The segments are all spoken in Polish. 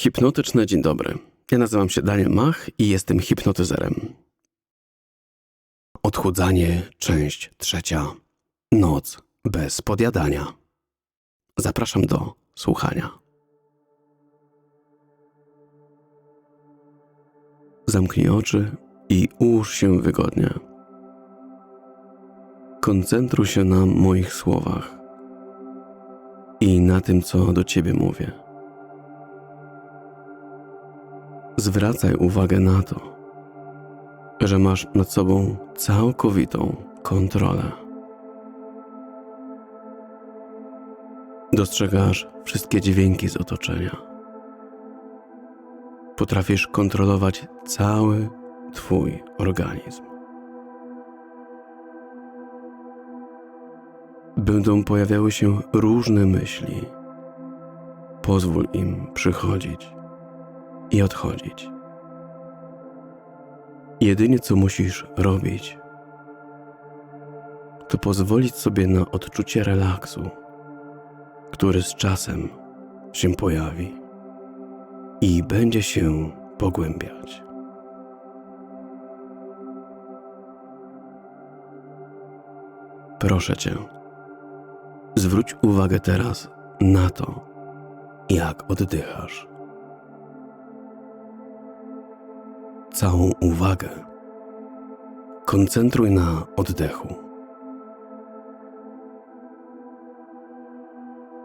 Hipnotyczne dzień dobry. Ja nazywam się Daniel Mach i jestem hipnotyzerem. Odchudzanie, część trzecia. Noc bez podjadania. Zapraszam do słuchania. Zamknij oczy i ułóż się wygodnie. Koncentruj się na moich słowach i na tym, co do ciebie mówię. Zwracaj uwagę na to, że masz nad sobą całkowitą kontrolę. Dostrzegasz wszystkie dźwięki z otoczenia. Potrafisz kontrolować cały Twój organizm. Będą pojawiały się różne myśli. Pozwól im przychodzić i odchodzić. Jedynie co musisz robić, to pozwolić sobie na odczucie relaksu, który z czasem się pojawi i będzie się pogłębiać. Proszę cię, zwróć uwagę teraz na to, jak oddychasz. Całą uwagę koncentruj na oddechu.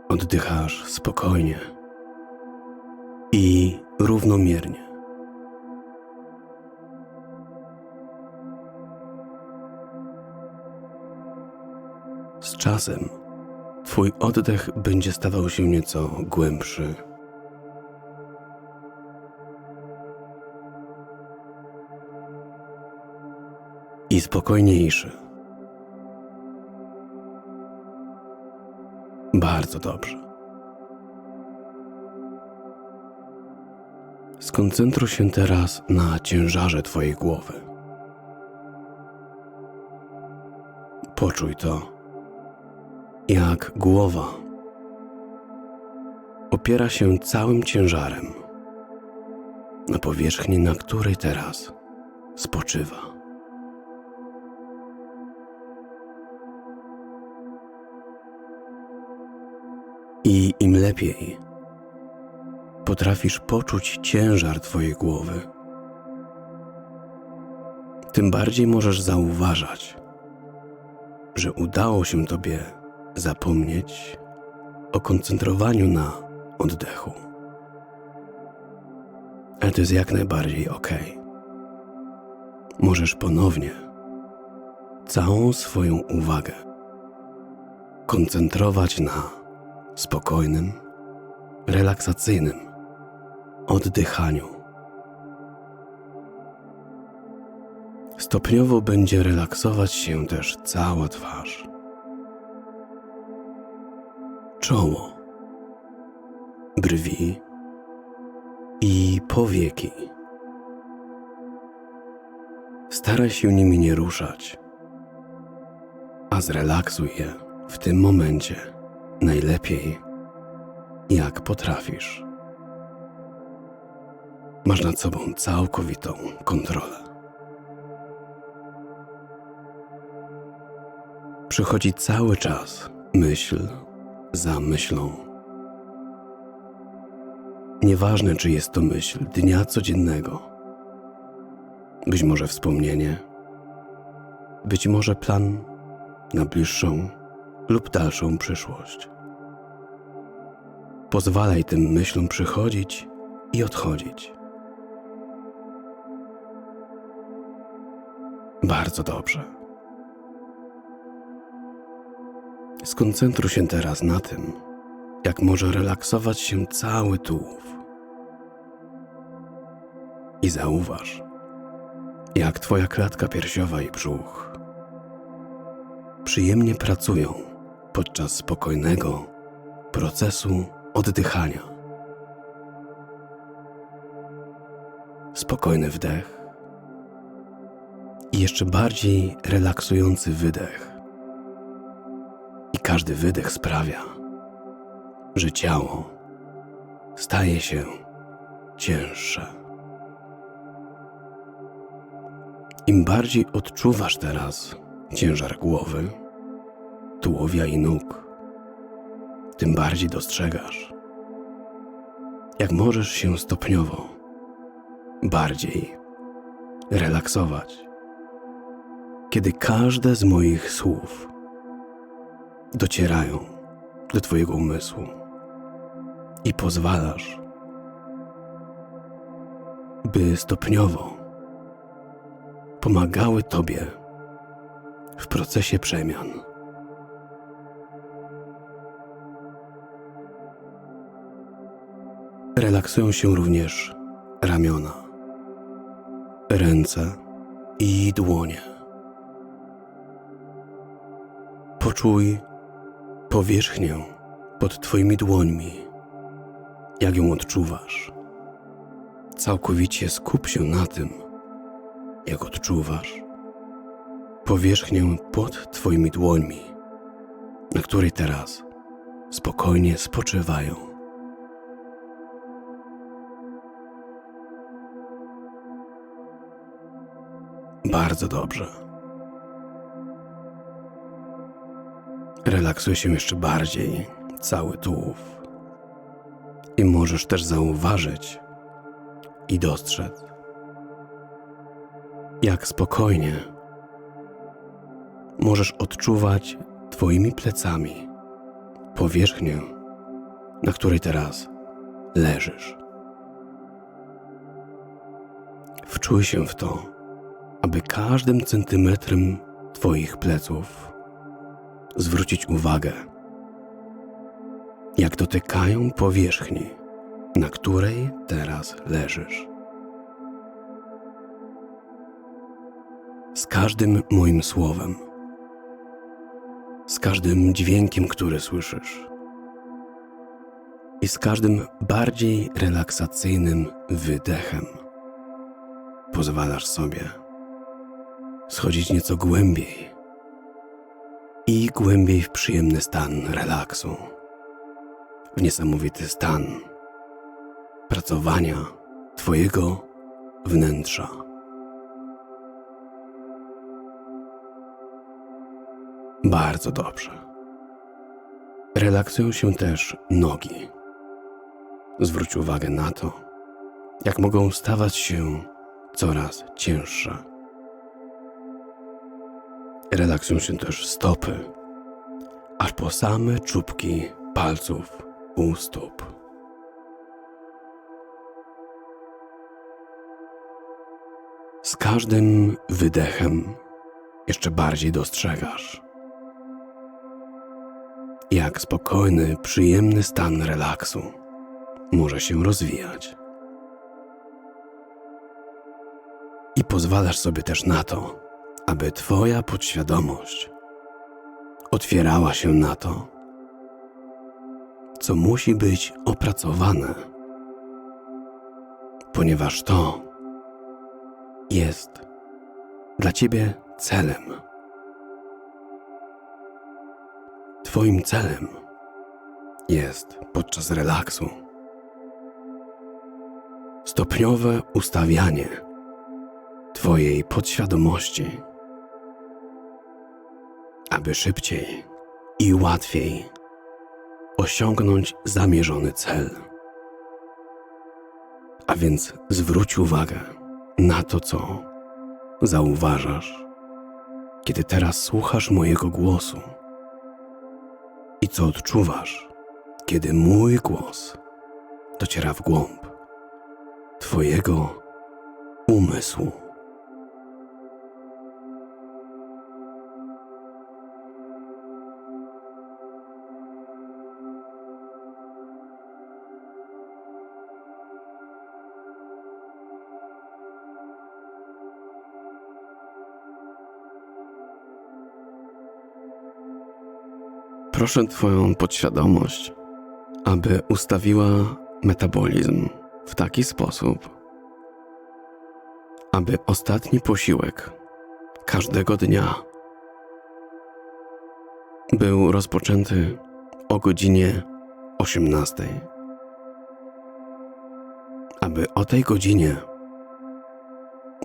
Oddychasz spokojnie i równomiernie. Z czasem Twój oddech będzie stawał się nieco głębszy. Spokojniejszy. Bardzo dobrze. Skoncentruj się teraz na ciężarze Twojej głowy. Poczuj to jak głowa opiera się całym ciężarem na powierzchni, na której teraz spoczywa. Im lepiej potrafisz poczuć ciężar Twojej głowy, tym bardziej możesz zauważać, że udało się Tobie zapomnieć o koncentrowaniu na oddechu. Ale to jest jak najbardziej ok. Możesz ponownie całą swoją uwagę koncentrować na spokojnym, relaksacyjnym oddychaniu. Stopniowo będzie relaksować się też cała twarz czoło, brwi i powieki. Staraj się nimi nie ruszać, a zrelaksuj je w tym momencie najlepiej, jak potrafisz. Masz nad sobą całkowitą kontrolę. Przychodzi cały czas myśl za myślą. Nieważne, czy jest to myśl dnia codziennego, być może wspomnienie, być może plan na bliższą lub dalszą przyszłość. Pozwalaj tym myślom przychodzić i odchodzić. Bardzo dobrze. Skoncentruj się teraz na tym, jak może relaksować się cały tułów. I zauważ, jak Twoja klatka piersiowa i brzuch przyjemnie pracują podczas spokojnego procesu oddychania. Spokojny wdech i jeszcze bardziej relaksujący wydech każdy wydech sprawia, że ciało staje się cięższe. Im bardziej odczuwasz teraz ciężar głowy, tułowia i nóg, tym bardziej dostrzegasz, jak możesz się stopniowo bardziej relaksować, kiedy każde z moich słów docierają do Twojego umysłu i pozwalasz, by stopniowo pomagały Tobie w procesie przemian. Relaksują się również ramiona, ręce i dłonie. Poczuj powierzchnię pod Twoimi dłońmi, jak ją odczuwasz. Całkowicie skup się na tym, jak odczuwasz powierzchnię pod Twoimi dłońmi, na której teraz spokojnie spoczywają. Bardzo dobrze. Relaksuje się jeszcze bardziej cały tułów. I możesz też zauważyć i dostrzec, jak spokojnie możesz odczuwać Twoimi plecami powierzchnię, na której teraz leżysz. Wczuj się w to, aby każdym centymetrem Twoich pleców zwrócić uwagę, jak dotykają powierzchni, na której teraz leżysz. Z każdym moim słowem, z każdym dźwiękiem, który słyszysz, i z każdym bardziej relaksacyjnym wydechem pozwalasz sobie schodzić nieco głębiej i głębiej w przyjemny stan relaksu, w niesamowity stan pracowania Twojego wnętrza. Bardzo dobrze. Relaksują się też nogi. Zwróć uwagę na to, jak mogą stawać się coraz cięższe. Relaksują się też stopy, aż po same czubki palców u stóp. Z każdym wydechem jeszcze bardziej dostrzegasz, jak spokojny, przyjemny stan relaksu może się rozwijać. I pozwalasz sobie też na to, aby Twoja podświadomość otwierała się na to, co musi być opracowane, ponieważ to jest dla Ciebie celem. Twoim celem jest podczas relaksu stopniowe ustawianie Twojej podświadomości, aby szybciej i łatwiej osiągnąć zamierzony cel. A więc zwróć uwagę na to, co zauważasz, kiedy teraz słuchasz mojego głosu i co odczuwasz, kiedy mój głos dociera w głąb Twojego umysłu. Proszę Twoją podświadomość, aby ustawiła metabolizm w taki sposób, aby ostatni posiłek każdego dnia był rozpoczęty o godzinie 18. aby o tej godzinie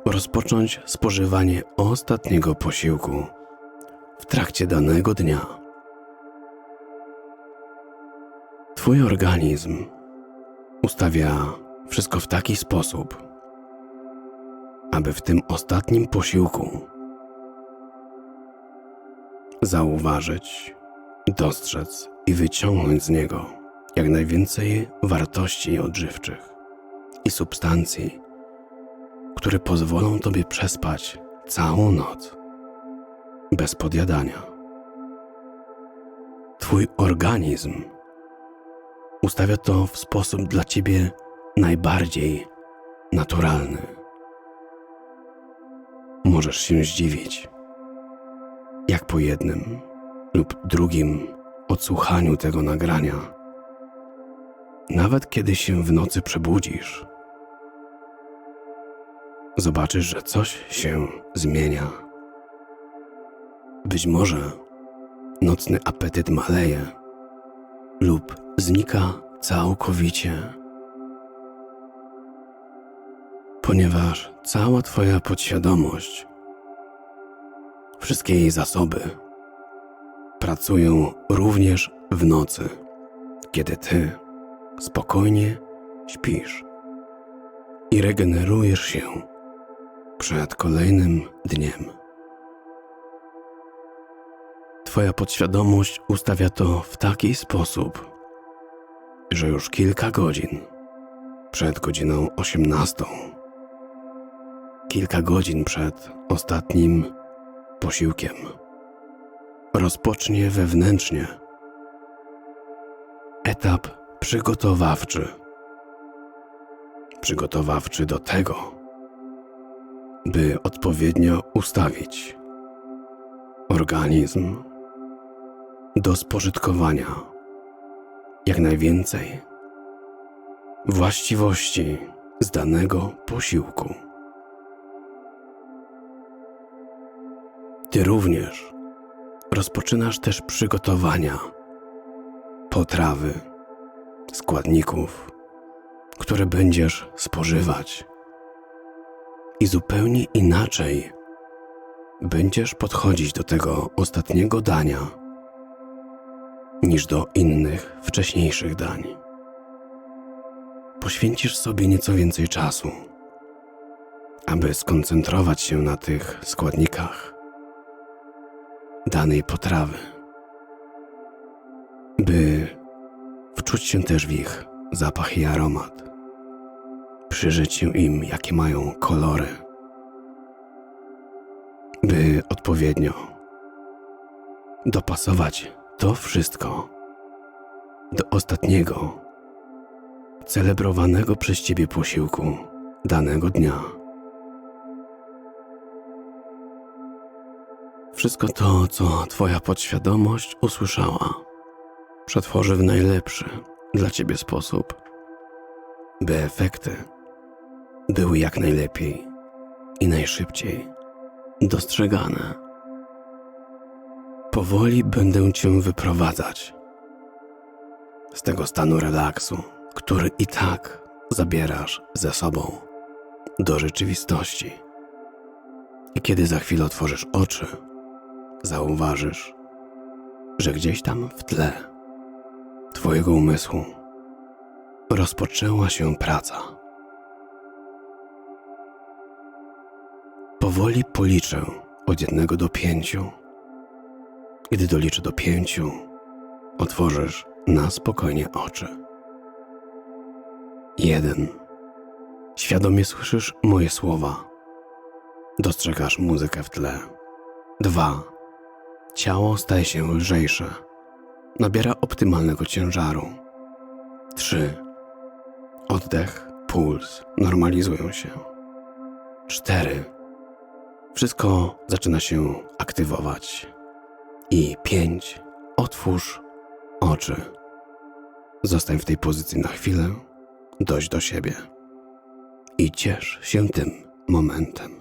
rozpocząć spożywanie ostatniego posiłku w trakcie danego dnia. Twój organizm ustawia wszystko w taki sposób, aby w tym ostatnim posiłku zauważyć, dostrzec i wyciągnąć z niego jak najwięcej wartości odżywczych i substancji, które pozwolą Tobie przespać całą noc bez podjadania. Twój organizm ustawia to w sposób dla Ciebie najbardziej naturalny. Możesz się zdziwić, jak po jednym lub drugim odsłuchaniu tego nagrania, nawet kiedy się w nocy przebudzisz, zobaczysz, że coś się zmienia. Być może nocny apetyt maleje lub znika całkowicie, ponieważ cała Twoja podświadomość, wszystkie jej zasoby pracują również w nocy, kiedy Ty spokojnie śpisz i regenerujesz się przed kolejnym dniem. Twoja podświadomość ustawia to w taki sposób, że już kilka godzin. Przed godziną 18, kilka godzin przed ostatnim posiłkiem, rozpocznie wewnętrznie. Etap przygotowawczy. Przygotowawczy do tego, by odpowiednio ustawić organizm do spożytkowania jak najwięcej właściwości z danego posiłku. Ty również rozpoczynasz też przygotowania potrawy, składników, które będziesz spożywać i zupełnie inaczej będziesz podchodzić do tego ostatniego dania niż do innych wcześniejszych dań. Poświęcisz sobie nieco więcej czasu, aby skoncentrować się na tych składnikach danej potrawy, by wczuć się też w ich zapach i aromat przyjrzeć się im, jakie mają kolory, by odpowiednio dopasować to wszystko do ostatniego, celebrowanego przez Ciebie posiłku danego dnia. Wszystko to, co Twoja podświadomość usłyszała, przetworzy w najlepszy dla Ciebie sposób, by efekty były jak najlepiej i najszybciej dostrzegane. Powoli będę cię wyprowadzać z tego stanu relaksu, który i tak zabierasz ze sobą do rzeczywistości. I kiedy za chwilę otworzysz oczy, zauważysz, że gdzieś tam w tle Twojego umysłu rozpoczęła się praca. Powoli policzę od jednego do pięciu. Gdy doliczę do pięciu, otworzysz na spokojnie oczy. Jeden. Świadomie słyszysz moje słowa. Dostrzegasz muzykę w tle. Dwa. Ciało staje się lżejsze. Nabiera optymalnego ciężaru. Trzy. Oddech, puls normalizują się. Cztery. Wszystko zaczyna się aktywować. I pięć. Otwórz oczy. Zostań w tej pozycji na chwilę, dojść do siebie i ciesz się tym momentem.